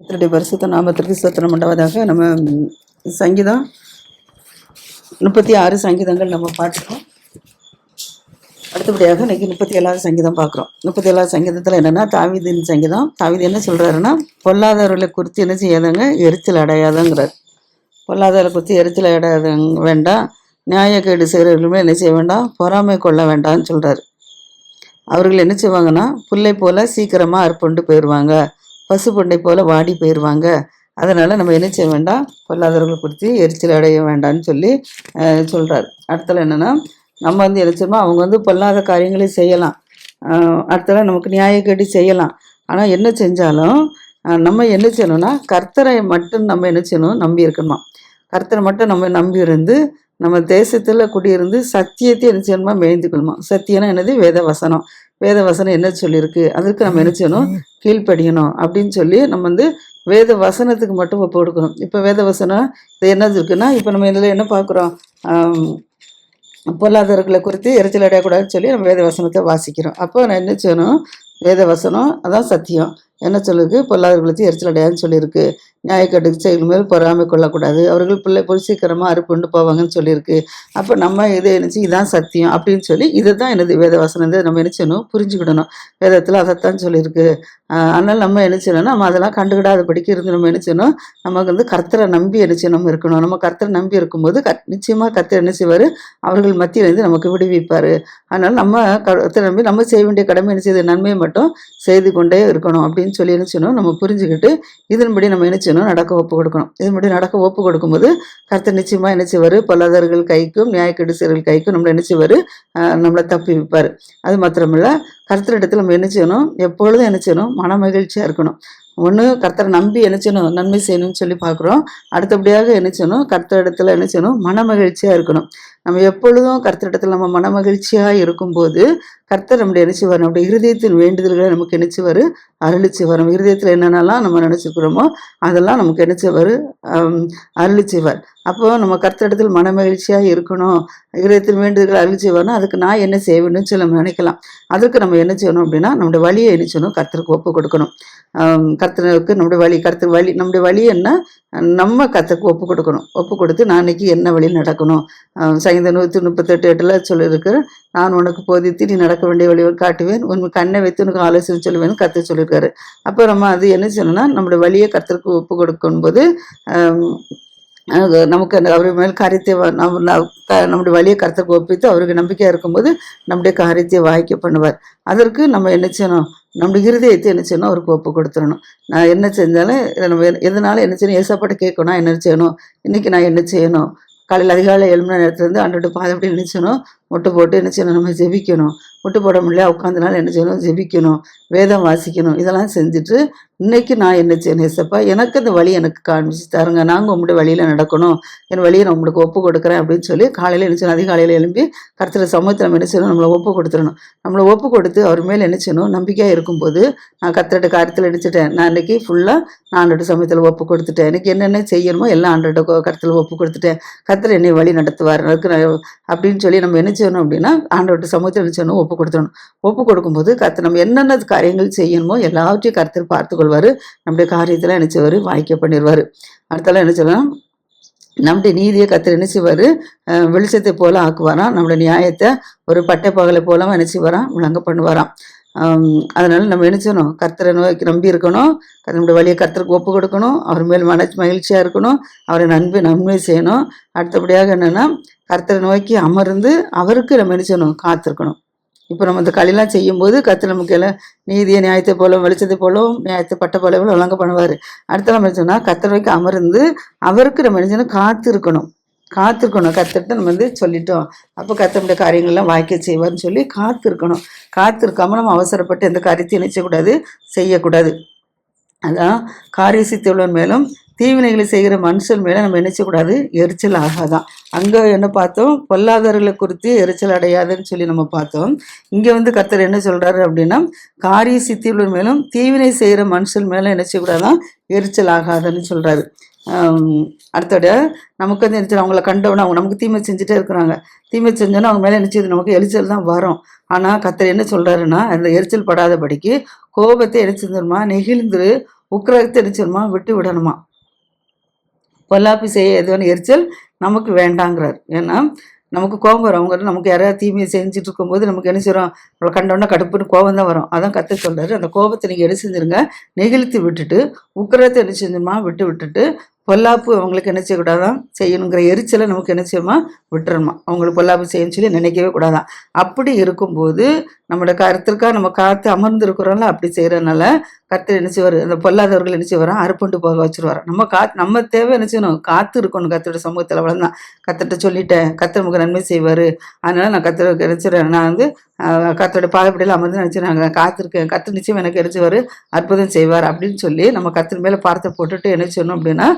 கத்தருடைய பரிசுத்த நாமத்திற்கு சத்திரம் உண்டாவதாக. நம்ம சங்கீதம் முப்பத்தி ஆறு சங்கீதங்கள் நம்ம பார்த்துக்கோம் அடுத்தபடியாக இன்னைக்கு முப்பத்தி ஏழாவது சங்கீதம் பார்க்குறோம். முப்பத்தி ஏழாவது சங்கீதத்தில் என்னென்னா தாவிதின் சங்கீதம். தாவிதி என்ன சொல்கிறாருன்னா பொல்லாதவர்களை குறித்து என்ன செய்யாதங்க எரிச்சல் அடையாதங்கிறார். பொல்லாதவர்களை குறித்து எரிச்சல் அடையாத வேண்டாம் நியாயக்கேடு செய்கிறவர்களுமே என்ன செய்ய வேண்டாம் பொறாமை கொள்ள வேண்டாம்னு சொல்கிறார் அவர்கள் என்ன செய்வாங்கன்னா புல்லை போல் சீக்கிரமாக அற்புண்டு போயிடுவாங்க பசு பொண்டை போல வாடி போயிடுவாங்க அதனால் நம்ம என்ன செய்ய வேண்டாம்? பொல்லாதவர்களை குறித்து எரிச்சல் அடைய வேண்டாம்னு சொல்லி சொல்கிறார் அடுத்தது அடுத்தல என்னன்னா நம்ம வந்து என்ன அவங்க வந்து பொல்லாத காரியங்களையும் செய்யலாம். அடுத்தது அடுத்தல நமக்கு நியாயக்கேடு செய்யலாம். ஆனால் என்ன செஞ்சாலும் நம்ம என்ன செய்யணும்னா கர்த்தரை மட்டும் நம்ம என்ன செய்யணும்? நம்பி இருக்கணுமா? கர்த்தரை மட்டும் நம்ம நம்பி இருந்து நம்ம தேசத்தில் குடியிருந்து சத்தியத்தை என்ன செய்யணுமா? மேய்ந்துக்கணுமா சத்தியம்னா என்னது? வேத வசனம் வேத வசனம் என்ன சொல்லியிருக்கு? அதற்கு நம்ம என்ன செய்யணும்? கீழ்ப்படியணும். அப்படின்னு சொல்லி நம்ம வந்து வேத வசனத்துக்கு மட்டும் ஒப்பு கொடுக்கணும் இப்போ வேத வசனம் இது என்னது இருக்குன்னா இப்போ நம்ம இதில் என்ன பார்க்குறோம்? பொருளாதாரங்களை குறித்து எரிச்சல் அடையக்கூடாதுன்னு சொல்லி நம்ம வேத வசனத்தை வாசிக்கிறோம். அப்போ நான் என்ன செய்யணும்? வேத வசனம் அதான் சத்தியம். என்ன சொல்லியிருக்கு பொருளாதாரங்களுக்கு எரிச்சல் அடையாதுன்னு சொல்லியிருக்கு. நியாயக்கட்டு செயல் மேல் பொறாமை கொள்ளக்கூடாது. அவர்கள் பிள்ளை போய் சீக்கிரமாக அறுப்புண்டு போவாங்கன்னு சொல்லியிருக்கு. அப்போ நம்ம இதை நினச்சி இதான் சத்தியம் அப்படின்னு சொல்லி இதை தான் எனது வேத வசனம் நம்ம என்ன செய்யணும்? புரிஞ்சுக்கிடணும். வேதத்தில் அதைத்தான் சொல்லியிருக்கு. அதனால் நம்ம என்ன செய்யணும்னா நம்ம அதெல்லாம் கண்டுக்கிடாதபடிக்கு இருந்து நம்ம என்ன செய்யணும்? நமக்கு வந்து கர்த்தரை நம்பி என்ன நம்ம இருக்கணும். நம்ம கர்த்தரை நம்பி இருக்கும்போது கத் நிச்சயமாக கர்த்தர் என்ன செய்வார்? அவர்கள் மத்தியிலேருந்து நமக்கு விடுவிப்பார். அதனால் நம்ம கர்த்தரை நம்பி நம்ம செய்ய வேண்டிய கடமை என்ன செய்யுது நன்மையை மட்டும் செய்து கொண்டே இருக்கணும் அப்படின்னு சொல்லி என்ன செய்யணும்? நம்ம புரிஞ்சுக்கிட்டு இதன்படி நம்ம என்ன செய்யணும் நடக்க ஒப்பு கொடுக்கணும். இது மட்டும் நடக்க ஒப்பு கொடுக்கும்போது கருத்து நிச்சயமாக என்ன செய்வார்? பொல்லாதவர்கள் கைக்கும் நியாயக்கேடு கைக்கும் நம்மளை என்ன செய்வார்? நம்மளை தப்பி வைப்பார். அது மாத்திரமில்ல இடத்துல நம்ம என்ன செய்யணும்? எப்பொழுதும் என்ன செய்யணும்? மன மகிழ்ச்சியாக இருக்கணும். ஒன்று கர்த்தரை நம்பி என்ன செய்யணும்? நன்மை செய்யணும்னு சொல்லி பார்க்குறோம். அடுத்தபடியாக என்ன செய்யணும்? இடத்துல என்ன செய்யணும்? மன மகிழ்ச்சியாக இருக்கணும். நம்ம எப்பொழுதும் கர்த்தரிடத்தில் நம்ம மன மகிழ்ச்சியாக இருக்கும்போது கர்த்தர் நம்முடைய என்ன நம்முடைய இருதயத்தின் வேண்டுதல்களை நமக்கு என்ன வரும் அருளிச்சுவார். நம்ம இருதயத்தில் என்னென்னலாம் நம்ம நினச்சிக்கிறோமோ அதெல்லாம் நமக்கு நினைச்சவர் செய்வார் அருளிச்சுவார். அப்போ நம்ம கர்த்தரிடத்தில் மன மகிழ்ச்சியாக இருக்கணும் இருதயத்தின் வேண்டுதல்களை அருளிச்சுவார்னா அதுக்கு நான் என்ன செய்வேன்னு சொல்லி நம்ம நினைக்கலாம். அதுக்கு நம்ம என்ன செய்யணும் அப்படின்னா நம்முடைய வழியை என்ன செய்யணும்? கர்த்தருக்கு ஒப்பு கொடுக்கணும். கர்த்தருக்கு நம்முடைய வழி கர்த்தர் வழி நம்முடைய வழி என்ன? நம்ம கற்றுக்கு ஒப்பு கொடுக்கணும். ஒப்பு கொடுத்து நான் இன்னைக்கு என்ன வழியில் நடக்கணும்? சைந்த நூற்றி முப்பத்தெட்டு எட்டில் சொல்லியிருக்கு. நான் உனக்கு போதித்து நீ நடக்க வேண்டிய வழியை காட்டுவேன். உன் கண்ணை வைத்து உனக்கு ஆலோசனை சொல்லுவேன் கற்று சொல்லியிருக்காரு. அப்போ நம்ம அது என்ன சொல்லணும்னா நம்மளுடைய வழியை கற்றுக்கு ஒப்பு கொடுக்கும்போது நமக்கு அந்த அவர் மேல் காரியத்தை நம் நம்ம க- நம்முடைய வழியை கருத்துக்கு ஒப்பித்து அவருக்கு நம்பிக்கையாக இருக்கும்போது நம்முடைய காரியத்தை வாய்க்க பண்ணுவார். அதற்கு நம்ம என்ன செய்யணும்? நம்முடைய இருதயத்தை என்ன செய்யணும்? அவருக்கு ஒப்பு கொடுத்துடணும். நான் என்ன செஞ்சாலும் நம்ம எதனால என்ன செய்யணும்? ஏசப்பாட்ட கேட்கணும். என்ன செய்யணும்? இன்னைக்கு நான் என்ன செய்யணும்? காலையில் அதிகாலை எழுமணி நேரத்துலேருந்து அன்றோட பாதை அப்படி என்ன செய்யணும்? முட்டு போட்டு என்ன செய்யணும்? நம்ம ஜெபிக்கணும். முட்டு போட முடியல உட்காந்துனால என்ன செய்யணும்? ஜெபிக்கணும். வேதம் வாசிக்கணும். இதெல்லாம் செஞ்சுட்டு இன்னைக்கு நான் என்ன செய்யணும் ஏசப்பா எனக்கு அந்த வழி எனக்கு காமிச்சு தருங்க. நாங்கள் உங்களுடைய வழியில் நடக்கணும். என் வழியை நான் உங்களுக்கு ஒப்பு கொடுக்குறேன் அப்படின்னு சொல்லி காலையில் என்ன செய்யணும்? அதிகாலையில் எழும்பி கருத்துல சமூகத்தில் நம்ம என்ன செய்யணும்? நம்மளை ஒப்பு கொடுத்துடணும். நம்மளை ஒப்பு கொடுத்து அவர் மேல் என்ன செய்யணும்? நம்பிக்கையாக இருக்கும்போது நான் கத்திரட்டு காரியத்தில் நினச்சிட்டேன் நான் இன்றைக்கி ஃபுல்லாக நான் ஆண்டோட சமயத்தில் ஒப்பு கொடுத்துட்டேன். எனக்கு என்னென்ன செய்யணுமோ எல்லாம் ஆண்டோட கருத்தில் ஒப்பு கொடுத்துட்டேன். கத்திர என்னை வழி நடத்துவார். அப்படின்னு சொல்லி நம்ம என்ன செய்யணும் அப்படின்னா ஆண்டவர்கிட்ட சமூகத்தில் என்ன செய்யணும் ஒப்பு கொடுத்துடணும். ஒப்பு கொடுக்கும்போது கற்று நம்ம என்னென்ன காரியங்கள் செய்யணுமோ எல்லாவற்றையும் கர்த்தர் பார்த்து கொள்வார் நம்முடைய காரியத்தில் என்ன செய்வார்? வாய்க்க பண்ணிடுவார் அடுத்தால என்ன சொல்லலாம் நம்முடைய நீதியை கத்திர என்ன செய்வார்? வெளிச்சத்தை போல ஆக்குவாராம் நம்மளுடைய நியாயத்தை ஒரு பட்டை பகலை போலவும் என்ன செய்வாராம் விளங்க பண்ணுவாராம் அதனால நம்ம என்ன செய்யணும்? கர்த்தரை நோக்கி நம்பி இருக்கணும். நம்முடைய வழியை கர்த்தருக்கு ஒப்பு கொடுக்கணும். அவர் மேல் மன மகிழ்ச்சியாக இருக்கணும். அவரை நன்மை நன்மை செய்யணும். அடுத்தபடியாக என்னென்னா கர்த்தரை நோக்கி அமர்ந்து அவருக்கு நம்ம என்ன செய்யணும்? காத்திருக்கணும். இப்போ நம்ம இந்த களிலாம் செய்யும்போது கத்து நமக்கு எல்லாம் நீதியை நியாயத்தை போலவும் வெளிச்சத்தை போலவும் நியாயத்தை பட்ட போலவும் வழங்க பண்ணுவார். அடுத்த நம்ம என்ன சொன்னால் வைக்க அமர்ந்து அவருக்கு நம்ம என்ன செய்யணும்? காத்திருக்கணும். காத்திருக்கணும். கத்துட்டு நம்ம வந்து சொல்லிட்டோம். அப்போ கத்தனுடைய காரியங்கள்லாம் வாய்க்க செய்வார்னு சொல்லி காத்திருக்கணும். காத்திருக்காமல் நம்ம அவசரப்பட்டு எந்த காரியத்தையும் நினைச்சக்கூடாது செய்யக்கூடாது. அதான் காரிய சித்தவுள்ளவன் மேலும் தீவினைகளை செய்கிற மனுஷன் மேலே நம்ம நினைச்சக்கூடாது. எரிச்சல் ஆகாதான் அங்கே என்ன பார்த்தோம்? பொல்லாதவர்களை குறித்து எரிச்சல் அடையாதுன்னு சொல்லி நம்ம பார்த்தோம். இங்கே வந்து கர்த்தர் என்ன சொல்கிறாரு அப்படின்னா காரிய சித்தியுள்ள மேலும் தீவினை செய்கிற மனுஷன் மேலே என்ன செய்யக்கூடாதான் எரிச்சல் ஆகாதுன்னு சொல்கிறாரு அடுத்தோட நமக்கு வந்து என்ன அவங்கள கண்டவொன்னே அவங்க நமக்கு தீமை செஞ்சுட்டே இருக்கிறாங்க. தீமை செஞ்சோன்னா அவங்க மேலே நினச்சது நமக்கு எரிச்சல் தான் வரும். ஆனால் கத்தர் என்ன சொல்கிறாருன்னா அந்த எரிச்சல் படாதபடிக்கு கோபத்தை என்ன நெகிழ்ந்து உக்கிரகத்தை என்ன விட்டு விடணுமா? பொல்லாப்பி செய்ய எதுவும் எரிச்சல் நமக்கு வேண்டாங்கிறார். ஏன்னா நமக்கு கோபம் வரும். அவங்க நமக்கு யாராவது தீமையை செஞ்சுட்டு இருக்கும்போது நமக்கு என்ன செய்கிறோம் அவளை கண்டோன்னா கடுப்புன்னு கோபம் தான் வரும். அதான் கற்று சொல்றாரு. அந்த கோபத்தை நீங்கள் என்ன செஞ்சிருங்க? நெகிழ்த்தி விட்டுட்டு உக்கரத்தை என்ன செஞ்சுமா விட்டு விட்டுட்டு பொல்லாப்பு அவங்களுக்கு என்ன செய்யக்கூடாதான் செய்யணுங்கிற எரிச்சலை நமக்கு என்ன செய்யுமா? விட்டுறணுமா? அவங்களுக்கு பொல்லாப்பு செய்யணும்னு சொல்லி நினைக்கவே கூடாதான் அப்படி இருக்கும்போது நம்மளோட கருத்திற்காக நம்ம காத்து அமர்ந்திருக்கிறோம்ல அப்படி செய்கிறதுனால கருத்து என்ன செய்வார்? அந்த பொல்லாதவர்கள் என்ன செய்வாராம் அறுப்புண்டு போக வச்சிருவார். நம்ம கா நம்ம தேவை என்ன செய்யணும்? காத்து இருக்கணும். கத்தோட சமூகத்தில் வளர்ந்தான் கத்திட்ட சொல்லிட்டேன். கத்திர நமக்கு நன்மை செய்வார். அதனால நான் கத்திர நினச்சிடுறேன் நான் வந்து கத்தோட பாதப்படியில் அமர்ந்து நினச்சினாங்க காத்திருக்கேன். கத்து நிச்சயம் எனக்கு கிடைச்சவர் அற்புதம் செய்வார் அப்படின்னு சொல்லி நம்ம கத்தின் மேலே பார்த்து போட்டுட்டு என்ன சொன்னோம் அப்படின்னா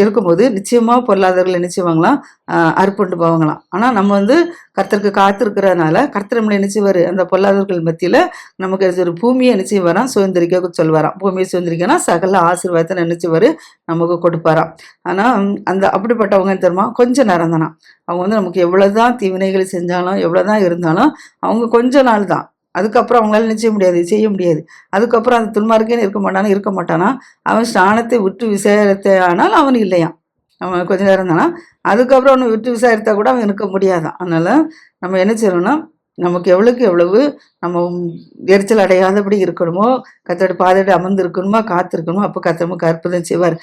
இருக்கும்போது நிச்சயமாக பொருளாதாரங்கள் என்ன செய்வாங்களாம் அறுப்புண்டு போவாங்களாம். ஆனால் நம்ம வந்து கர்த்தருக்கு காத்திருக்கிறதுனால கர்த்தர் நம்மளை நினைச்சுவார் அந்த பொருளாதாரங்கள் மத்தியில் நமக்கு ஒரு பூமியை நினைச்சு வரான் சுதந்திரிக்க சொல்வாராம். பூமியை சுதந்திரிக்கனா சகல ஆசீர்வாதத்தை நினைச்சுவார் நமக்கு கொடுப்பாராம். ஆனால் அந்த அப்படிப்பட்டவங்க தெரியுமா? கொஞ்சம் நேரம் தானா அவங்க வந்து நமக்கு எவ்வளோதான் தீவினைகள் செஞ்சாலும் எவ்வளோதான் இருந்தாலும் அவங்க கொஞ்ச நாள் தான். அதுக்கப்புறம் அவங்களால நிச்சய முடியாது செய்ய முடியாது. அதுக்கப்புறம் அந்த துன்மார்க்கேன்னு இருக்க மாட்டானா இருக்க மாட்டானா? அவன் ஸ்நானத்தை விட்டு விசேரத்தை ஆனால் அவன் இல்லையான் அவன் கொஞ்ச நேரம் தானா அதுக்கப்புறம் ஒன்று விட்டு விசாரித்தா கூட அவன் இருக்க முடியாதான். அதனால் நம்ம என்ன செய்யணும்னா நமக்கு எவ்வளோக்கு எவ்வளவு நம்ம எரிச்சல் அடையாதபடி இருக்கணுமோ கத்தோட பாதையோட அமர்ந்து இருக்கணுமோ காத்திருக்கணுமோ அப்போ கத்தமும் கற்புதம் செய்வார்.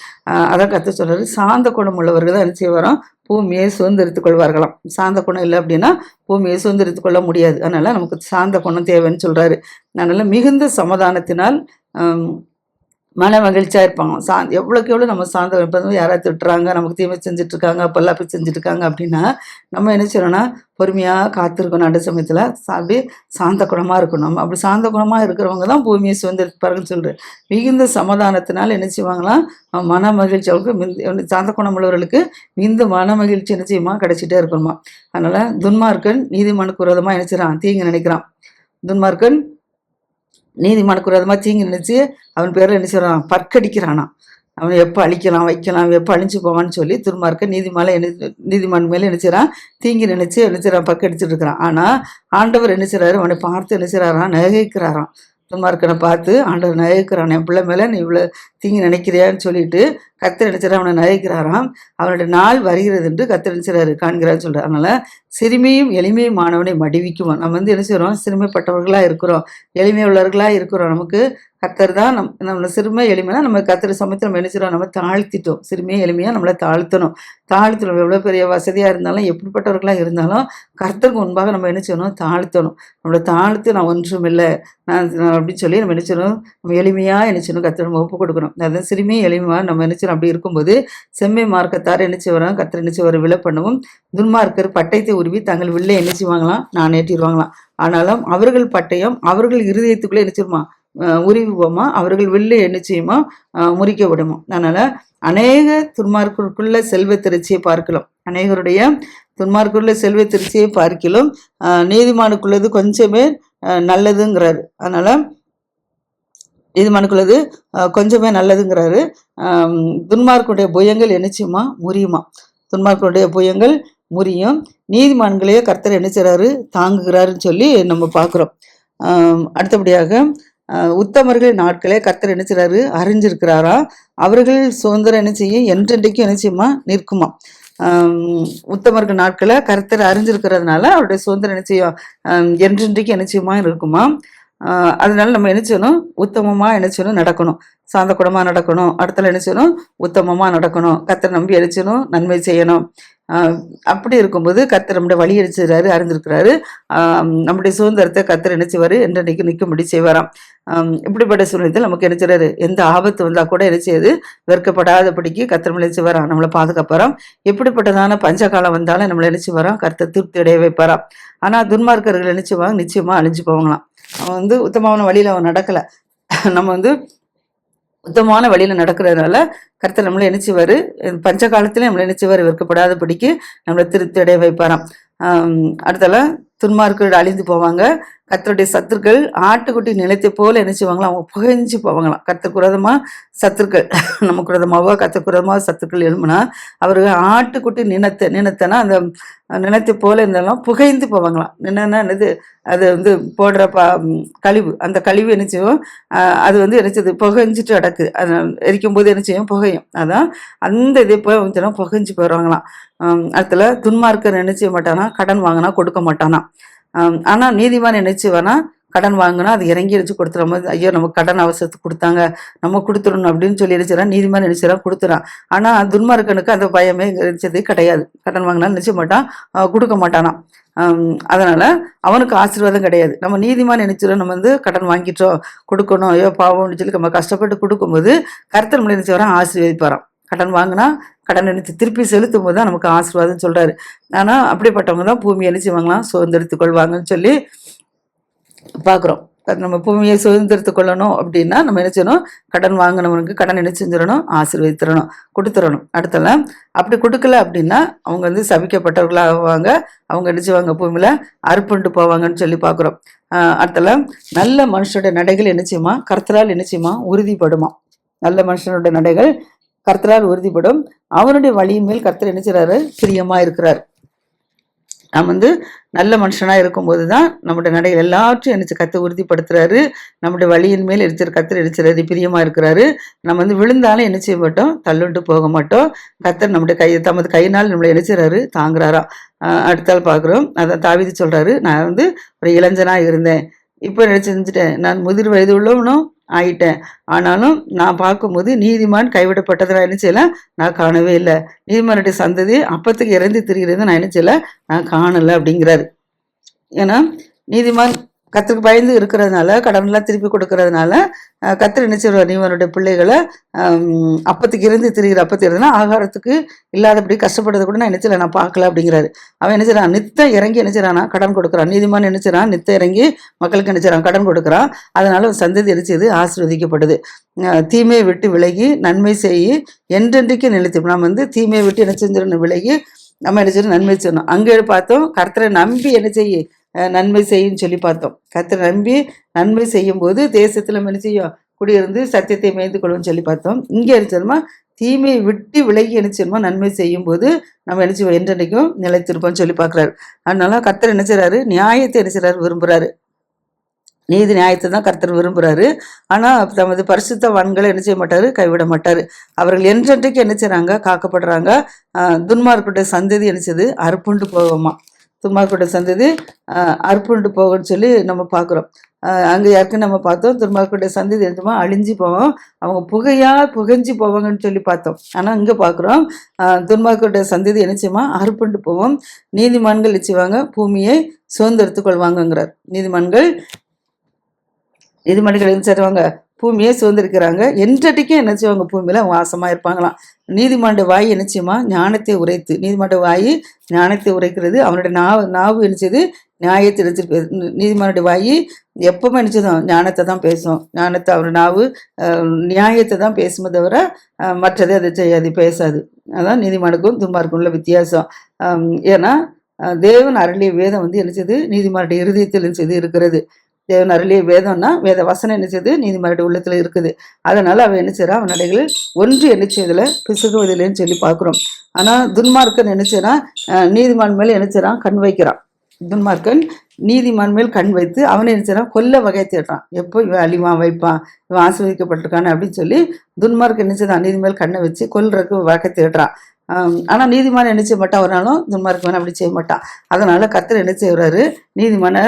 அதான் கத்த சொல்கிறார் சாந்த குணம் உள்ளவர்கள் தான் என்ன செய்வாராம்? பூமியை சுதந்திரித்து கொள்வார்களாம். சாந்த குணம் இல்லை அப்படின்னா பூமியை சுதந்திரித்து கொள்ள முடியாது. அதனால் நமக்கு சாந்த குணம் தேவைன்னு சொல்கிறாரு அதனால் மிகுந்த சமாதானத்தினால் மன மகிழ்ச்சியாக இருப்பாங்க. சா எவ்வளோக்கு எவ்வளோ நம்ம சாந்த இப்போ யாராவது திட்டுறாங்க நமக்கு தீமை செஞ்சுட்ருக்காங்க பொல்லாப்பி செஞ்சுட்ருக்காங்க அப்படின்னா நம்ம என்ன செய்யணும்னா பொறுமையாக காத்திருக்கணும். அந்த சமயத்தில் அப்படியே சாந்த குணமாக இருக்கணும். நம்ம அப்படி சாந்த குணமாக இருக்கிறவங்க தான் பூமியை சுதந்திரப்பாருன்னு சொல்கிறேன் மிகுந்த சமாதானத்தினால் என்ன செய்வாங்களாம் மன மகிழ்ச்சி அவங்களுக்கு சாந்த குணம் உள்ளவர்களுக்கு மிகுந்த மன மகிழ்ச்சி என்ன செய்யுமா? கிடச்சிட்டே இருக்கணுமா அதனால் துன்மார்க்கன் நீதிமனுக்கு விரோதமாக செய்கிறான் தீங்கு நினைக்கிறான். துன்மார்க்கன் நீதிமானுக்கு விரோதமாக தீங்கு நினச்சி அவன் பேரில் என்ன செய்கிறான் பற்கடிக்கிறானா. அவனை எப்போ அழிக்கலாம் வைக்கலாம் எப்போ அழிஞ்சு போவான்னு சொல்லி துர்மார்க்க நீதிமாலை என்ன நீதிமான் மேலே நினைச்சிறான் தீங்கி நினைச்சு நினைச்சிடறான் பக்கடிச்சிட்டு இருக்கிறான். ஆனால் ஆண்டவர் என்ன செய்கிறாரு அவனை பார்த்து என்ன செய்கிறாரான் நகைக்கிறாராம். துன்மார்க்கனை பார்த்து ஆண்டவர் நகைக்கிறான் என் பிள்ளை மேலே நீ இவ்வளோ தீங்கி நினைக்கிறியான்னு சொல்லிட்டு கத்தர் நினைச்சிட அவனை நகைக்கிறாராம் அவனுடைய நாள் வருகிறது என்று கத்தர் நினைச்சிடாரு காண்கிறான்னு சொல்கிறார் அதனால் சிறுமியும் எளிமையும் மாணவனை மடிவிக்குவோம் நம்ம வந்து என்ன செய்கிறோம் சிறுமைப்பட்டவர்களாக இருக்கிறோம். எளிமை உள்ளவர்களாக இருக்கிறோம். நமக்கு கத்தர் தான் நம் நம்மளை சிறுமை எளிமையாக நம்ம கத்தர் சமயத்தில் நம்ம என்ன நம்ம தாழ்த்திட்டோம். சிறுமையை எளிமையாக நம்மளை தாழ்த்தணும். தாழ்த்தணும். எவ்வளோ பெரிய வசதியாக இருந்தாலும் எப்படிப்பட்டவர்களாக இருந்தாலும் கர்த்தருக்கு முன்பாக நம்ம என்ன செய்யணும்? தாழ்த்தணும். நம்மளை தாழ்த்து நான் ஒன்றும் இல்லை நான் அப்படின்னு சொல்லி நம்ம என்ன நம்ம எளிமையாக என்ன செய்யணும்? கத்தர் நம்ம ஒப்பு கொடுக்கணும். அதான் சிறுமியை எளிமையாக நம்ம நினைச்சிடும் அப்படி இருக்கும்போது செம்மை மார்க்கத்தார் என்ன வரோம் கத்தர் என்ன வர விலை பண்ணவும். துன்மார்க்கர் பட்டயத்தை உருவி தங்கள் வில்லை என்ன வாங்கலாம் நான் ஏற்றிடுவாங்களாம் ஆனாலும் அவர்கள் பட்டயம் அவர்கள் இருதயத்துக்குள்ளே நினைச்சிருமா உருவிவோமா அவர்கள் வில்லு என்ன செய்யுமா முறிக்க விடுமோ. அதனால் அநேக துன்மார்க்குள்ள செல்வ திருச்சியை பார்க்கலாம். அநேகருடைய துன்மார்க்குள்ள செல்வ திருச்சியை பார்க்கலாம். நீதிமானுக்குள்ளது கொஞ்சமே நல்லதுங்கிறாரு. அதனால் நீதிமானுக்குள்ளது கொஞ்சமே நல்லதுங்கிறாரு. துன்மார்க்குடைய புயங்கள் என்னச்சுமா முறியுமா. துன்மார்க்குடைய புயங்கள் முறியும். நீதிமான்களையே கர்த்தர் என்ன செய்கிறாரு தாங்குகிறாருன்னு சொல்லி நம்ம பார்க்குறோம். அடுத்தபடியாக உத்தமர்கள் நாட்களே கர்த்தர் என்ன செய்கிறாரு அறிஞ்சிருக்கிறாரா? அவர்கள் சுதந்திரம் என்ன செய்யும் என்றென்றைக்கும் என்ன செய்யுமா? நிற்குமா? உத்தமர்கள் நாட்களை கர்த்தர் அறிஞ்சிருக்கிறதுனால அவருடைய சுதந்திரம் என்ன செய்யும்? என்றென்றைக்கு என்ன செய்யுமா? இருக்குமா அதனால நம்ம என்ன செய்யணும்? உத்தமமாக என்ன செய்யணும்? நடக்கணும். சாந்த குடமாக நடக்கணும். அடுத்தல என்ன செய்யணும்? உத்தமமாக நடக்கணும். கத்தரை நம்பி அடிச்சணும் நன்மை செய்யணும். அப்படி இருக்கும்போது கத்தர் நம்முடைய வழி அடிச்சிருக்காரு அறிந்திருக்கிறாரு. நம்முடைய சுதந்திரத்தை கத்தர் நினைச்சுவார் என்றைக்கு நிற்கும்படி செய்வாராம். இப்படிப்பட்ட சூழ்நிலையில் நமக்கு நினைச்சுறாரு எந்த ஆபத்து வந்தால் கூட என்ன செய்யுது? வெறுக்கப்படாதபடிக்கு கத்தர் நினைச்சு வரான் நம்மளை பாதுகாப்பாராம். எப்படிப்பட்டதான பஞ்சகாலம் வந்தாலும் நம்மளை நினைச்சு வரோம் கருத்தை திருப்தி அடைய வைப்பாராம். ஆனால் துன்மார்க்கர்கள் நினைச்சுவாங்க நிச்சயமாக அழிஞ்சு போவாங்களாம். அவன் வந்து உத்தமமான வழியில் அவன் நடக்கலை. நம்ம வந்து உத்தமமான வழியில் நடக்கிறதுனால கருத்தை நம்மளை நினைச்சுவார். பஞ்ச காலத்திலே நம்மளை நினைச்சுவார். வெறுக்கப்படாதபடிக்கு நம்மளை திருத்தடைய வைப்பாராம். அடுத்தால துன்மார்கள் அழிந்து போவாங்க. கத்தருடைய சத்துருக்கள் ஆட்டுக்குட்டி நிலத்தை போல என்ன செய்வாங்களாம் அவங்க புகைஞ்சு போவாங்களாம். கர்த்தருக்கு சத்துருக்கள். நம்ம குரதமாவோ கர்த்தருக்கு சத்துருக்கள் எழும்புனா அவர்கள் ஆட்டுக்குட்டி நினத்தை நினத்தைனா அந்த நினத்தை போல இருந்தாலும் புகைந்து போவாங்களாம். என்னன்னா என்னது? அது வந்து போடுற பா கழிவு. அந்த கழிவு என்ன செய்யும்? அது வந்து என்ன செய்யுது? புகைஞ்சிட்டு அடக்கு அது எரிக்கும் போது என்ன செய்யும்? புகையும். அதான் அந்த இதே போய் வந்து புகைஞ்சு போயிடுவாங்களாம். அடுத்துல துன்மார்க்கர் என்ன செய்ய மாட்டானா? கடன் வாங்கினா கொடுக்க மாட்டானா ஆனால் நீதிமான் என்ன கடன் வாங்கினா அது இறங்கி கொடுத்துற மாதிரி ஐயோ நமக்கு கடன் அவசரத்துக்கு கொடுத்தாங்க நம்ம கொடுத்துடணும் அப்படின்னு சொல்லி நினைச்சிடறான் நீதிமான் நினைச்சிடறான் கொடுத்துறான். ஆனால் துன்மார்க்கனுக்கு அந்த பயமே நினைச்சது கிடையாது. கடன் வாங்கினா நினைச்ச மாட்டான் கொடுக்க மாட்டானாம் அதனால் அவனுக்கு ஆசீர்வாதம் கிடையாது. நம்ம நீதிமான் நினைச்சிடும் நம்ம வந்து கடன் வாங்கிட்டோம் கொடுக்கணும் ஐயோ பாவம்னு சொல்லி நம்ம கஷ்டப்பட்டு கொடுக்கும்போது கருத்தர் நம்மளை நினைச்சு வரான் கடன் வாங்கினா கடன் நினைச்சு திருப்பி செலுத்தும் போது தான் நமக்கு ஆசீர்வாதம் சொல்கிறாரு ஆனால் அப்படிப்பட்டவங்க தான் பூமியை நினைச்சு வாங்கலாம் சுதந்திரத்துக் கொள்வாங்கன்னு சொல்லி பார்க்குறோம் நம்ம பூமியை சுதந்திரத்து கொள்ளணும் அப்படின்னா நம்ம என்ன செய்யணும்? கடன் வாங்கினவனுக்கு கடன் என்ன செஞ்சிடணும் ஆசீர்வதித்திடணும் கொடுத்துடணும். அடுத்தல அப்படி கொடுக்கல அப்படின்னா அவங்க வந்து சபிக்கப்பட்டவர்களாக ஆவாங்க அவங்க என்ன செய்வாங்க பூமியில அறுப்புண்டு போவாங்கன்னு சொல்லி பார்க்குறோம் அடுத்தல நல்ல மனுஷனுடைய நடைகள் என்ன செய்யுமா? கர்த்தரால் என்ன செய்யுமா? உறுதிப்படுமா? நல்ல மனுஷனுடைய நடைகள் கர்த்தரால் உறுதிப்படும். அவனுடைய வழியின் மேல் கர்த்தர் என்ன செய்றாரு? பிரியமா இருக்கிறார். நாம் வந்து நல்ல மனுஷனாக இருக்கும்போது தான் நம்முடைய நடைகள் எல்லாவற்றையும் நினைச்சு கற்று உறுதிப்படுத்துறாரு. நம்முடைய வழியின் மேல் எரிச்சிரு கத்தர் எரிச்சிறாரு. பிரியமாக இருக்கிறாரு. நம்ம வந்து விழுந்தாலும் என்ன செய்ய மாட்டோம்? தள்ளுண்டு போக மாட்டோம். கத்தர் நம்முடைய கை தமது கையினால் நம்மளை நினைச்சிறாரு தாங்குறாரா? அடுத்தால் பார்க்குறோம். அதான் தாவிதி சொல்கிறாரு நான் வந்து ஒரு இளைஞனாக இருந்தேன். இப்போ நினைச்சு செஞ்சுட்டேன்? நான் முதிர் வயது உள்ளவனும் ஆயிட்டேன். ஆனாலும் நான் பார்க்கும்போது நீதிமான் கைவிடப்பட்டதாக என்ன செய்யலாம் நான் காணவே இல்லை. நீதிமானுடைய சந்ததி அப்பத்துக்கு இறந்து திரிகிறது நான் என்ன நான் காணலை அப்படிங்கிறாரு. ஏன்னா நீதிமான் கத்துக்கு பயந்து இருக்கிறதுனால கடன்லாம் திருப்பி கொடுக்கறதுனால அஹ், கத்தர் நீ செய்வார்? பிள்ளைகளை அப்பத்துக்கு இருந்து திரிகிற அப்பத்து இருந்தா ஆகாரத்துக்கு இல்லாதபடி கஷ்டப்படுறத கூட நான் நினைச்சல நான் பார்க்கல அப்படிங்கிறாரு. அவன் என்ன செய்றான் நித்த இறங்கி என்ன கடன் கொடுக்குறான். நீதிமான் நினைச்சிறான் நித்த இறங்கி மக்களுக்கு என்ன கடன் கொடுக்குறான். அதனால ஒரு சந்ததி எரிச்சது ஆசீர்வதிக்கப்படுது. தீமையை விட்டு விலகி நன்மை செய்யி என்றென்றைக்கு நிலைத்து நாம் வந்து தீமையை விட்டு என்ன செஞ்சிடணும்? விலகி நம்ம என்ன செய்யணும்? நன்மை செய்யணும். அங்கே பார்த்தோம் கர்த்தரை நம்பி என்ன செய்ய நன்மை செய்யும் சொல்லி பார்த்தோம். கர்த்தரை நம்பி நன்மை செய்யும்போது தேசத்தில் தேசத்துல என்ன செய்யும் குடியிருந்து சத்தியத்தை மேய்ந்து கொள்ளும்னு சொல்லி பார்த்தோம். இங்கே என்ன தீமையை விட்டு விலகி என்ன நன்மை செய்யும் போது நம்ம என்ன செய்வோம்? நிலைத்திருப்போம்னு சொல்லி பார்க்குறாரு. அதனால கர்த்தர் என்ன நியாயத்தை என்ன விரும்புகிறாரு நீதி நியாயத்தை தான் கர்த்தர் விரும்புகிறாரு ஆனால் தமது பரிசுத்தவான்களை என்ன செய்ய மாட்டார்? கைவிட மாட்டார். அவர்கள் என்றென்றைக்கு என்ன செய்கிறாங்க காக்கப்படுறாங்க. துன்மார்க்கிட்ட சந்ததி என்ன அறுப்புண்டு போவோமா துன்மார்க்குடைய சந்ததி ஆஹ் அறுப்புண்டு போகும்னு சொல்லி நம்ம பார்க்குறோம் அங்கே யாருக்கும் நம்ம பார்த்தோம் துன்மார்க்குடைய சந்ததி என்னமா அழிஞ்சு போவோம். அவங்க புகையாக புகைஞ்சு போவாங்கன்னு சொல்லி பார்த்தோம். ஆனால் இங்கே பார்க்குறோம் துன்மார்க்குடைய சந்ததி என்ன செய்யுமா அறுப்புண்டு போவோம். நீதிமான்கள் நிச்சயவாங்க பூமியை சுதந்திரத்துக் கொள்வாங்கங்கிறார். நீதிமான்கள் நீதிமன்றங்கள் என்ன செய்வாங்க பூமியே சுதந்திருக்கிறாங்க என்றடிக்கும் என்ன செய்வாங்க? பூமியில வாசமாக வாசமா இருப்பாங்களாம். நீதிமன்ற வாய் என்ன ஞானத்தை உரைத்து. நீதிமன்ற வாய் ஞானத்தை உரைக்கிறது. அவனுடைய நாவு நாவு என்னச்சது நியாயத்தை நினைச்சு நீதிமன்ற வாய் எப்பவுமே நினைச்சதும் ஞானத்தை தான் பேசும். ஞானத்தை அவர் நாவு நியாயத்தை தான் பேசுமே தவிர மற்றதை அதை செய்யாது பேசாது. அதான் நீதிமானுக்கும் துன்மார்க்கும் உள்ள வித்தியாசம். ஏன்னா தேவன் அருளிய வேதம் வந்து என்னச்சது நீதிமானுடைய இருதயத்தில் என்னச்சது இருக்கிறது. தேவன் அருளிய வேதம்னா வேத வசனம் என்ன செய்யுது நீதிமன்ற உள்ளத்தில் இருக்குது. அதனால அவன் என்ன செய்கிறான் அவன் நடைகளில் ஒன்று என்ன செய்யறதுல பிசுகுவதில்லைன்னு சொல்லி பார்க்குறோம். ஆனால் துன்மார்க்கன் என்ன நீதிமான் மேல் என்ன செய்கிறான் கண் வைக்கிறான். துன்மார்க்கன் நீதிமான் மேல் கண் வைத்து அவனை என்ன செய்றான்? கொல்ல வகை தேடுறான். எப்போ இவன் அழிவான் வைப்பான்? இவன் ஆசிர்வதிக்கப்பட்டிருக்கானே அப்படின்னு சொல்லி துன்மார்க்கன் என்ன செய்றான் நீதி மேல் கண்ணை வச்சு கொல்றதுக்கு வகை தேடுறான். ஆனால் நீதிமான் என்ன செய்ய மாட்டான் ஒரு நாளும் துன்மார்க்கன் அப்படி செய்ய மாட்டான் அதனால் கத்தர் என்ன செய்யறாரு நீதிமான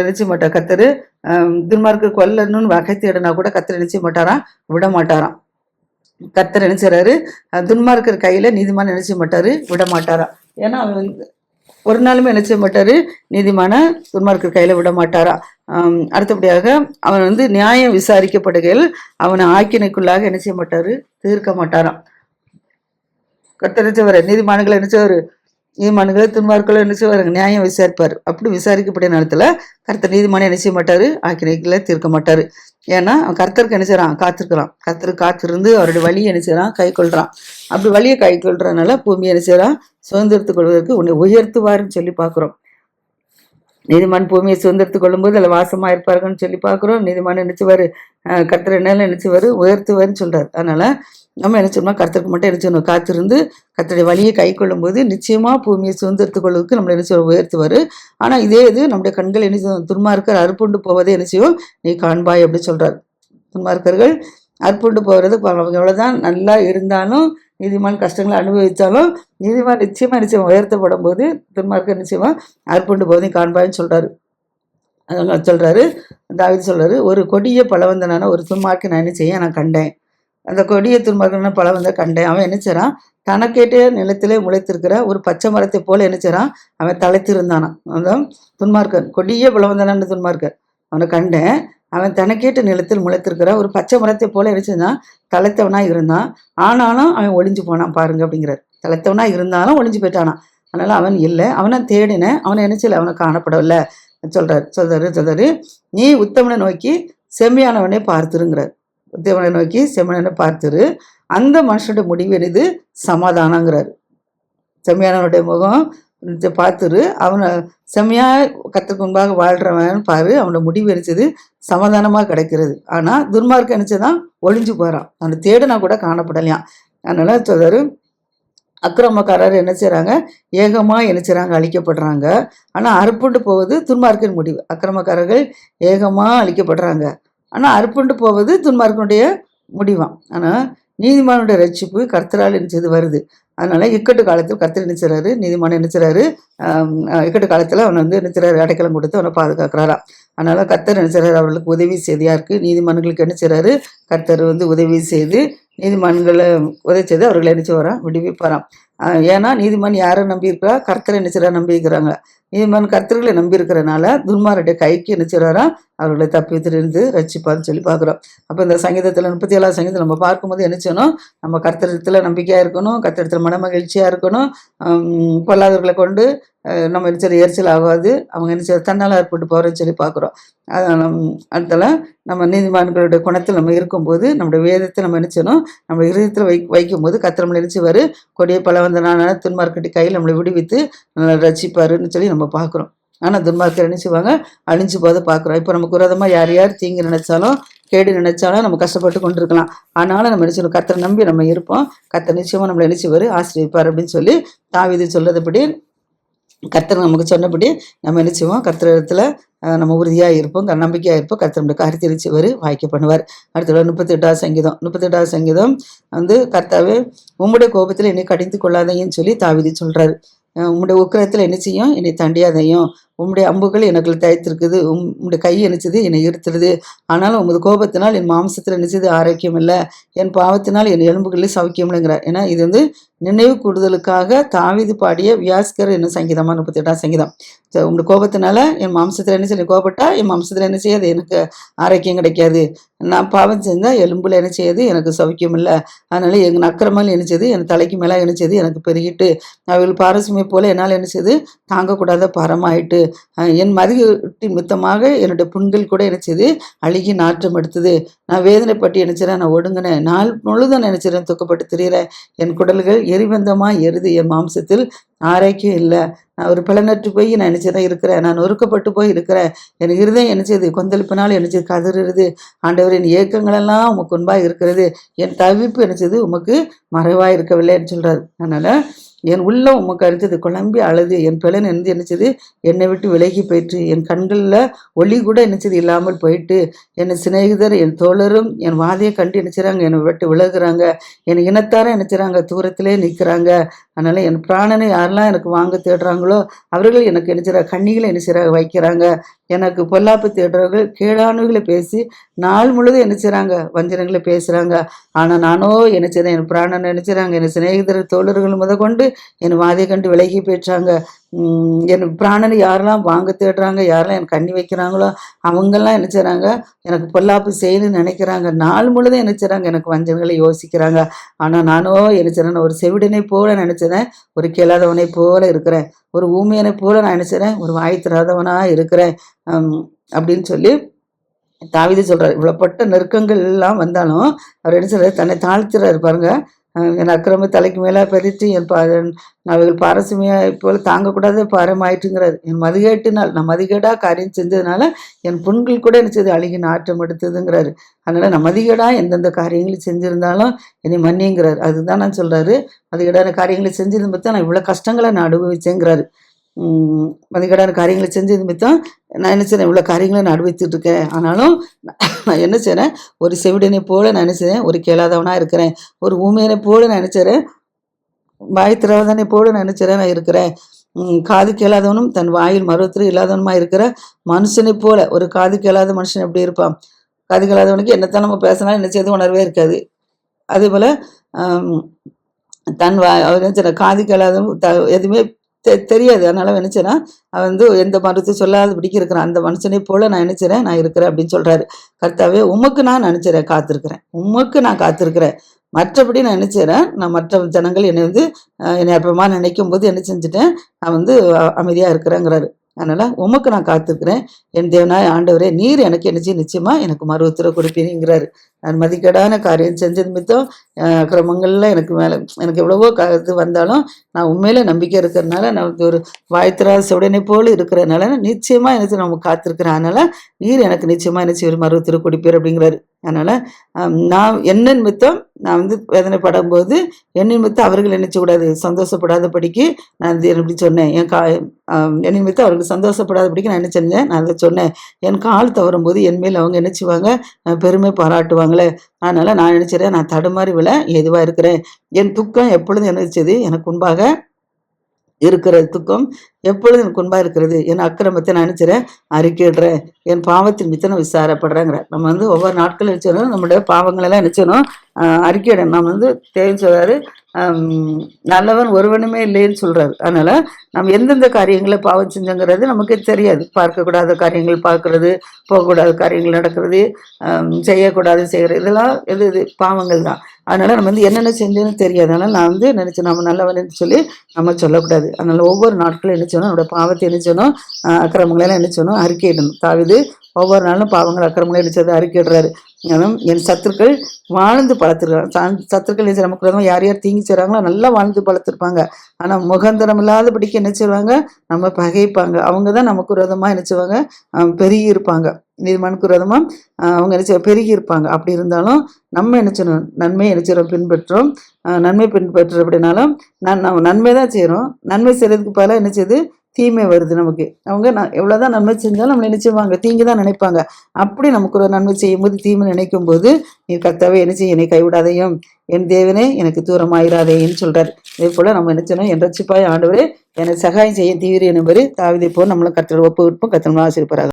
என்ன செய்ய மாட்டார் கத்தர் துன்மார்க்கு கொல்லணும்னு வகை தேடினா கூட கத்தர் என்ன செய்ய மாட்டாராம் விட மாட்டாராம் கத்தர் என்ன செய்றாரு? துன்மார்க்கர் கையில் நீதிமான் என்ன செய்ய மாட்டாரு? விட மாட்டாராம் ஏன்னா அவன் வந்து ஒரு நாளுமே என்ன செய்ய மாட்டாரு? நீதிமான துன்மார்க்கர் கையில் விட மாட்டாரா? அடுத்தபடியாக அவன் வந்து நியாயம் விசாரிக்கப்படுகையில் அவனை ஆக்கினைக்குள்ளாக என்ன செய்ய மாட்டாரு? தீர்க்க மாட்டாராம். கர்த்தர் நினைச்சவர் செய்வாரு? நீதிமான்களை என்ன செய்வாரு? நீதிமான்களை நியாயம் விசாரிப்பார். அப்படி விசாரிக்கப்பட்ட நேரத்தில் கர்த்தர் நீதிமானை என்ன செய்ய மாட்டாரு? ஆக்கினைகளை தீர்க்க மாட்டார். ஏன்னா அவன் கர்த்தருக்கு என்ன காத்திருக்கிறான். கர்த்தர் காத்திருந்து அவருடைய வழியை என்ன கை கொள்றான். அப்படி வழியை கை கொள்றதுனால பூமியை என்ன சுதந்திரத்துக் கொள்வதற்கு உன்னை உயர்த்துவாருன்னு சொல்லி பார்க்குறோம். நீதிமான் பூமியை சுதந்திரத்து கொள்ளும்போது அதில் வாசமாக இருப்பார்கள்னு சொல்லி பார்க்குறோம். நீதிமான் நினைச்சுவார் கர்த்தர் என்ன நினைச்சுவார்? உயர்த்துவார்னு சொல்கிறார் அதனால் நம்ம நினச்சோம்னா கர்த்தருக்கு மட்டும் நினச்சணும் காத்திருந்து கர்த்தருடைய வழியை கை கொள்ளும்போது நிச்சயமாக பூமியை சுதந்திரத்து கொள்வதற்கு நம்மளை செய்வோம் உயர்த்துவார். ஆனால் இதே இது நம்முடைய கண்கள் என்ன செய்யும்? துன்மார்க்கர் அறுப்புண்டு போவதே என்ன செய்யும்? நீ காண்பாய் அப்படின்னு சொல்கிறார் துன்மார்க்கர்கள் அற்புண்டு போகிறது அவங்க எவ்வளோதான் நல்லா இருந்தாலும் நீதிமான் கஷ்டங்களை அனுபவித்தாலும் நீதிமான் நிச்சயமாக நிச்சயம் உயர்த்தப்படும் போது துன்மார்க்கர் நிச்சயமாக அற்புண்டு போவதையும் காண்பாய்ன்னு சொல்கிறாரு அதனால சொல்கிறாரு தாவிது சொல்கிறாரு ஒரு கொடிய பலவந்தனான ஒரு துன்மார்க்கை நான் என்ன செய்ய? நான் கண்டேன். அந்த கொடிய துன்மகன பழம் வந்து கண்டேன். அவன் என்ன செய்கிறான் தனக்கேட்டே நிலத்திலே முளைத்திருக்கிற ஒரு பச்சை மரத்தை போல என்ன செய்கிறான் அவன் தலைத்திருந்தானான் அந்த துன்மார்க்கன் கொடிய பலவந்தனான துன்மார்க்கன். அவனை கண்டேன். அவன் தனக்கேட்ட நிலத்தில் முளைத்திருக்கிற ஒரு பச்சை மரத்தை போல என்ன செஞ்சான் தலைத்தவனா இருந்தான். ஆனாலும் அவன் ஒளிஞ்சு போனான் பாருங்க அப்படிங்கிறார். தலைத்தவனா இருந்தாலும் ஒளிஞ்சு போயிட்டானான் அதனால அவன் இல்லை. அவனை தேடினேன். அவனை என்ன அவனை காணப்படவில்லை. சொல்றாரு சொல்றாரு சொல்றாரு. நீ உத்தமனை நோக்கி செம்மையானவனே பார்த்துருங்கிறார். தேவனை நோக்கி செம்மனை பார்த்துரு. அந்த மனுஷனுடைய முடிவு என்னது? சமாதானங்கிறார். செம்மையானவனுடைய முகம் பார்த்துரு. அவனை செம்மையாக கற்றுக்கு முன்பாக வாழ்கிறவன் பாரு அவனோட முடிவு எரிச்சது சமாதானமாக கிடைக்கிறது. ஆனால் துர்மார்க்க நினச்சதான் ஒளிஞ்சு போகிறான் அவனை தேடினா கூட காணப்படலையாம். அதனால் சொல்றாரு அக்கிரமக்காரர் என்ன செய்கிறாங்க ஏகமாக என்ன செய்கிறாங்க அழிக்கப்படுறாங்க. ஆனால் அறுப்புண்டு போவது துன்மார்க்கின் முடிவு. அக்கிரமக்காரர்கள் ஏகமாக அழிக்கப்படுறாங்க. ஆனால் அறுப்புண்டு போவது துன்மார்க்கனுடைய முடிவாம். ஆனால் நீதிமானுடைய ரட்சிப்பு கர்த்தரால் நினைச்சது வருது? அதனால் இக்கட்டு காலத்தில் கர்த்தர் நினைச்சுறாரு நீதிமான நினைச்சுறாரு இக்கட்டு காலத்தில் அவனை வந்து நினைச்சுறாரு அடைக்கலம் கொடுத்து அவனை பாதுகாக்கிறாராம். அதனால் கர்த்தர் நினைச்சுறாரு அவர்களுக்கு உதவி செய்தியா இருக்குது நீதிமன்றங்களுக்கு என்ன கர்த்தர் வந்து உதவி செய்து நீதிமன்றங்களை உதவி செய்து அவர்களை நினைச்சு வரான் விடுவிப்பாராம். ஏன்னா நீதிமான் யாரை நம்பி இருக்கிறா கர்த்தரை என்ன நம்பியிருக்கிறாங்க. நம்பி நீதிமான் கர்த்தர்களை நம்பியிருக்கிறனால துன்மாருடைய கைக்கு என்ன அவர்களை தப்பித்திருந்து ரட்சிப்பார்னு சொல்லி பார்க்குறோம். அப்போ இந்த சங்கீதத்தில் முப்பத்தி ஏழாவது சங்கீதத்தில் நம்ம பார்க்கும்போது என்ன செய்யணும்? நம்ம கர்த்தரத்தில் நம்பிக்கையாக இருக்கணும் கர்த்தரத்தில் மனமகிழ்ச்சியாக இருக்கணும். பொல்லாதவர்களை கொண்டு நம்ம என்ன செய்ய எரிச்சல் ஆகாது. அவங்க என்ன செய்ய தன்னால் ஏற்பட்டு போகிறேன்னு சொல்லி பார்க்குறோம். அதனால் நம்ம நீதிமான்களுடைய குணத்தில் நம்ம இருக்கும்போது நம்முடைய வேதத்தை நம்ம நினைச்சணும் நம்ம இருதயத்தில் வை வைக்கும்போது கத்திரம் நினைச்சு வரும் கொடிய பலவந்தனான துன்மார்க்கட்டி கையில் நம்மளை விடுவித்து நம்மளை சொல்லி நம்ம பார்க்குறோம். ஆனால் துன்மார்க்கர் என்ன செய்வாங்க? அழிஞ்சு போதை பார்க்குறோம். இப்போ நமக்கு விரோதமாக யார் யார் தீங்கு நினைச்சாலும் கேடு நினைச்சாலும் நம்ம கஷ்டப்பட்டு கொண்டு இருக்கலாம் ஆனாலும் நம்ம நினைச்சணும் கத்தரை நம்பி நம்ம இருப்போம். கத்தர் நிச்சயமாக நம்மளை நினைச்சுவார் ஆசிரியப்பார் அப்படின்னு சொல்லி தாவிது சொல்றதுபடி கர்த்தர் நமக்கு சொன்னபடி நம்ம என்ன செய்வோம்? கர்த்தர் நம்ம உறுதியாக இருப்போம் க- நம்பிக்கையாக இருப்போம் கர்த்தர் நம்முடைய காரியத்தை நிச்சயவர் வாய்க்க பண்ணுவார். அடுத்தது முப்பத்தி எட்டாவது சங்கீதம் முப்பத்தி எட்டாவது சங்கீதம் வந்து கர்த்தாவே உம்முடைய கோபத்தில் என்னை கடிந்து கொள்ளாதையும் சொல்லி தாவிதி சொல்றாரு. உங்களுடைய உம்முடைய உக்கிரத்தில் என்ன செய்யும்? என்னை தண்டியாதையும் உம்முடைய அம்புகள் எனக்கு தயத்திருக்குது உம் உம்முடைய கை நினைச்சது என்னை ஈர்த்துருது. ஆனாலும் உமது கோபத்தினால் என் மாம்சத்தில் நினைச்சது ஆரோக்கியம் இல்லை என் பாவத்தினால் என் எலும்புகளில் சௌக்கியம் இல்லைங்கிறார் ஏன்னா இது வந்து நினைவு கூடுதலுக்காக தாவிது பாடிய வியாஸ்கர் என்ன சங்கீதமாக முப்பத்தி எட்டாம் சங்கீதம் உங்களுடைய கோபத்தினால என் மாம்சத்தில் என்ன செய்ய கோபப்பட்டா என் மாம்சத்தில் என்ன செய்யாது எனக்கு ஆரோக்கியம் கிடைக்காது. நான் பாவம் செஞ்சால் எலும்புல என்ன செய்யாது எனக்கு சௌக்கியம் இல்லை அதனால எங்கள் அக்கிரமல் என்ன செய்யுது என் தலைக்கு மேலே என்ன செய்யுது எனக்கு பெருகிட்டு. அவள் பாரசுமை போல என்னால் என்ன செய்யுது தாங்கக்கூடாத பாரமாயிட்டு. என் மதியின் மித்தமாக என்னுடைய புண்கள் கூட என்ன அழுகி நாற்றம் எடுத்தது. நான் வேதனைப்பட்டு நினைச்சிறேன் நான் ஒடுங்கினேன். நாள் முழுதும் நினைச்சிறேன் துக்கப்பட்டு திரியிறேன் என் குடல்கள் எரிபந்தமாக எருது என் மாம்சத்தில். ஆரோக்கியம் இல்லை. நான் ஒரு பிளநற்று போய் நான் நினைச்சதான் இருக்கிறேன். நான் நொறுக்கப்பட்டு போய் இருக்கிறேன். என் இருதயம் நினச்சது கொந்தளிப்பினால் என்ன கதறுறது ஆண்டவரின் ஏக்கங்களெல்லாம் உமக்கு முன்பாக இருக்கிறது. என் தவிப்பு என்ன உமக்கு மறைவாக இருக்கவில்லைன்னு சொல்கிறார் அதனால் என் உள்ள உமக்கு அறிந்தது குழம்பி அழுது. என் பிளன் இருந்து என்னச்சது? என்னை விட்டு விலகி போயிட்டு என் கண்களில் ஒளி கூட என்னச்சது இல்லாமல் போயிட்டு என் சிநேகிதர் என் தோழரும் என் வாதையை கண்டு நினைச்சிறாங்க என்னை விட்டு விலகுறாங்க. என் இனத்தார நினைச்சிறாங்க தூரத்திலே நிற்கிறாங்க அதனால என் பிராணனை யாரெல்லாம் எனக்கு வாங்க தேடுறாங்களோ அவர்கள் எனக்கு நினைச்சிற கண்ணிகளை என்ன வைக்கிறாங்க. எனக்கு பொல்லாப்பு தேடுறவர்கள் கீழானவர்களை பேசி நாள் முழுதும் என்ன செய்கிறாங்க வஞ்சனங்களை பேசுகிறாங்க ஆனால் நானோ என்ன செய்றேன் என் பிராணன் நினைச்சுறாங்க என் சிநேகிதர் தோழர்கள் முத கொண்டு என் வாதை கண்டு விலகி போயிட்டாங்க. எனக்கு என் பிராணனை யாரெல்லாம் வாங்க தேடுறாங்க யாரெல்லாம் என் கண்ணி வைக்கிறாங்களோ அவங்கெல்லாம் என்ன செய்கிறாங்க எனக்கு பொல்லாப்பு செய்யணும்னு நினைக்கிறாங்க. நாள் முழுதும் என்ன செய்கிறாங்க எனக்கு வஞ்சனங்களை யோசிக்கிறாங்க. ஆனால் நானோ என்ன செய்றேன் ஒரு செவிடனை போல நினைச்சதேன் ஒரு கேளாதவனை போல இருக்கிறேன். ஒரு ஊமையனை போல நான் நினைச்சறேன் ஒரு வாய் தராதவனாக இருக்கிறேன். அப்படின்னு சொல்லி தாவிது சொல்கிறார் இவ்வளோப்பட்ட நெருக்கங்கள் எல்லாம் வந்தாலும் அவர் என்ன சொல்றாரு தன்னை தாழ்த்துறாரு பாருங்கள் என் அக்கிரம தலைக்கு மேலே பெருத்து என் பா அவைகள் பாரசுமையாக போல் தாங்கக்கூடாது பாரமாயிட்டுங்கிறது என் மதிகேட்டினால் நான் மதிகேடா காரியம் செஞ்சதுனால என் புண்கள் கூட என்ன செய்து அழுகி நாட்டம் எடுத்ததுங்கிறாரு. அதனால் நான் மதிகேடா எந்தெந்த காரியங்களை செஞ்சுருந்தாலும் என்னை மன்னிங்கிறார் அதுதான் நான் சொல்கிறாரு மதிகேடான காரியங்களை செஞ்சது பார்த்தா நான் இவ்வளோ கஷ்டங்களை நான் அனுபவிச்சேங்கிறாரு. உம் மதிகேடான காரியங்களை செஞ்சது பார்த்தா நான் என்ன செய்றேன் இவ்வளோ காரியங்களை நான் அனுபவித்துட்டு இருக்கேன். ஆனாலும் நான் என்ன செய்கிறேன் ஒரு செவிடனை போல நான் ஒரு கேளாதவனாக இருக்கிறேன். ஒரு ஊமையனை போல நினச்சிறேன் வாய் திறவதனை போல நினச்சிறேன் நான் இருக்கிறேன். காது கேளாதவனும் தன் வாயில் மருவத்திற்கு இல்லாதவனுமா இருக்கிற மனுஷனை போல. ஒரு காது கேளாத மனுஷன் எப்படி இருப்பான்? காது கேளாதவனுக்கு என்னத்தான் நம்ம பேசினாலும் என்ன செய்து உணர்வே இருக்காது. அதே போல் தன் வா அவர் என்ன செய்றார், காது கேளாதவன் த எதுவுமே தெ தெரியாது. அதனால் நினச்சேன்னா அவன் வந்து எந்த மருத்தையும் சொல்லாத பிடிக்க இருக்கிறான். அந்த மனுஷனை போல நான் நினச்சிறேன் நான் இருக்கிறேன் அப்படின்னு சொல்கிறாரு கர்த்தாவே உமக்கு நான் நினச்சிறேன் காத்திருக்கிறேன். உமக்கு நான் காத்திருக்கிறேன். மற்றபடி நான் நினச்சிறேன் நான் மற்ற ஜனங்கள் என்னை வந்து என்னை அப்புறமா நினைக்கும் போது என்ன செஞ்சுட்டேன்? நான் வந்து அமைதியாக இருக்கிறேங்கிறாரு. அதனால் உமக்கு நான் காத்துக்கிறேன் என் தேவனாய் ஆண்டவரே நீர் எனக்கு என்ன நிச்சயமாக நிச்சயமா எனக்கு மறு உத்தரவு கொடுப்பீங்கிறாரு நான் மதிக்கடான காரியம் செஞ்சது மித்தம் அஹ், எனக்கு மேலே எனக்கு எவ்வளவோ க இது வந்தாலும் நான் உண்மையில நம்பிக்கை இருக்கிறதுனால நமக்கு ஒரு வாய்த்திரா சுடனை போல இருக்கிறதுனால நிச்சயமா எனக்கு நம்ம காத்திருக்கிறேன். அதனால நீர் எனக்கு நிச்சயமா என்ன செய்வார் மறு உத்தரவு கொடுப்பீர் அப்படிங்கிறாரு. அதனால் நான் என்ன நிமித்தம் நான் வந்து வேதனைப்படும் போது என் நிமித்தம் அவர்கள் நினைச்சக்கூடாது சந்தோஷப்படாதபடிக்கு நான் இது எப்படி சொன்னேன். என் கா ஆம், என் நிமித்தம் அவர்கள் சந்தோஷப்படாதபடிக்கு நான் என்ன செஞ்சேன்? நான் அதை சொன்னேன். என் கால் தவறும்போது என் மேல் அவங்க என்ன பெருமை பாராட்டுவாங்களே. அதனால் நான் நினச்சிடுறேன் நான் தடுமாறி விழ எதுவாக இருக்கிறேன்? என் துக்கம் எப்பொழுதும் நினைச்சது எனக்கு முன்பாக இருக்கிற துக்கம் எனக்கு உண்பாக இருக்கிறது. என் அக்கிரமத்தை நான் நினைச்சிறேன். அறிக்கைடுறேன். என் பாவத்தின் மித்தனை விசாரப்படுறேங்கிற நம்ம வந்து ஒவ்வொரு நாட்கள் நினைச்சோம் நம்மளுடைய பாவங்களெல்லாம் நினைச்சணும் அறிக்கையிடணும் நம்ம வந்து தேவை சொல்றாரு நல்லவன் ஒருவனுமே இல்லைன்னு சொல்றாரு. அதனால நம்ம எந்தெந்த காரியங்களை பாவம் செஞ்சோங்கிறது நமக்கு தெரியாது. பார்க்கக்கூடாத காரியங்கள் பார்க்கறது போகக்கூடாத காரியங்கள் நடக்கிறது செய்யக்கூடாது செய்கிறது. இதெல்லாம் எது இது பாவங்கள் தான். அதனால நம்ம வந்து என்னென்ன செஞ்சேன்னு தெரியாது. அதனால நான் வந்து நினைச்சேன் நம்ம நல்லவன்னு சொல்லி நம்ம சொல்லக்கூடாது. அதனால ஒவ்வொரு நாட்களும் என்ன செய்யணும் நம்மளோட பாவத்தை என்ன சொன்னோம் அக்கிரமங்களெல்லாம் அக்கிரமங்களை எல்லாம் என்ன செய்யணும் அறிக்கையிடணும். தாவிது ஒவ்வொரு நாளும் பாவங்கள் அக்கிரமங்களை நினைச்சதை அறிக்கையிடுறாரு. ஆனால் என் சத்துருக்கள் வாழ்ந்து பழத்திருக்காங்க சத்துருக்கள் என்ன நமக்கு யார் யார் தீங்கி செய்கிறாங்களோ நல்லா வாழ்ந்து பழத்திருப்பாங்க. ஆனால் முகந்தரம் இல்லாதபடிக்கு என்ன செய்வாங்க நம்ம பகைப்பாங்க. அவங்க தான் நமக்கு விரோதமாக என்ன செய்வாங்க பெருகி இருப்பாங்க. நீதிமானுக்கு விரோதமாக அவங்க என்ன செய்ய பெருகி இருப்பாங்க அப்படி இருந்தாலும் நம்ம என்ன செய்யணும்? நன்மை என்ன செய்கிறோம் பின்பற்றோம். நன்மை பின்பற்ற அப்படின்னாலும் நான் நம்ம நன்மை தான் செய்கிறோம் நன்மை செய்கிறதுக்கு பதிலாக என்ன செய்யுது? தீமை வருது நமக்கு. அவங்க நான் எவ்வளோதான் நன்மை செஞ்சாலும் நம்மளை நினைச்சுவாங்க தீங்கு தான் நினைப்பாங்க. அப்படி நமக்கு ஒரு நன்மை செய்யும்போது தீமை நினைக்கும் போது நீ கத்தாவே என்ன செய்ய என்னை கைவிடாதையும். என் தேவனே எனக்கு தூரமாயிராதேன்னு சொல்கிறார் இதே போல் நம்ம என்ன என் ரட்சிப்பாய் ஆண்டவரே எனக்கு சகாயம் செய்ய தீவிர என்பது தாவிதை போல் நம்மளும் கத்தர் ஒப்பு விற்போம் கத்தர் ஆசிரியப்பராக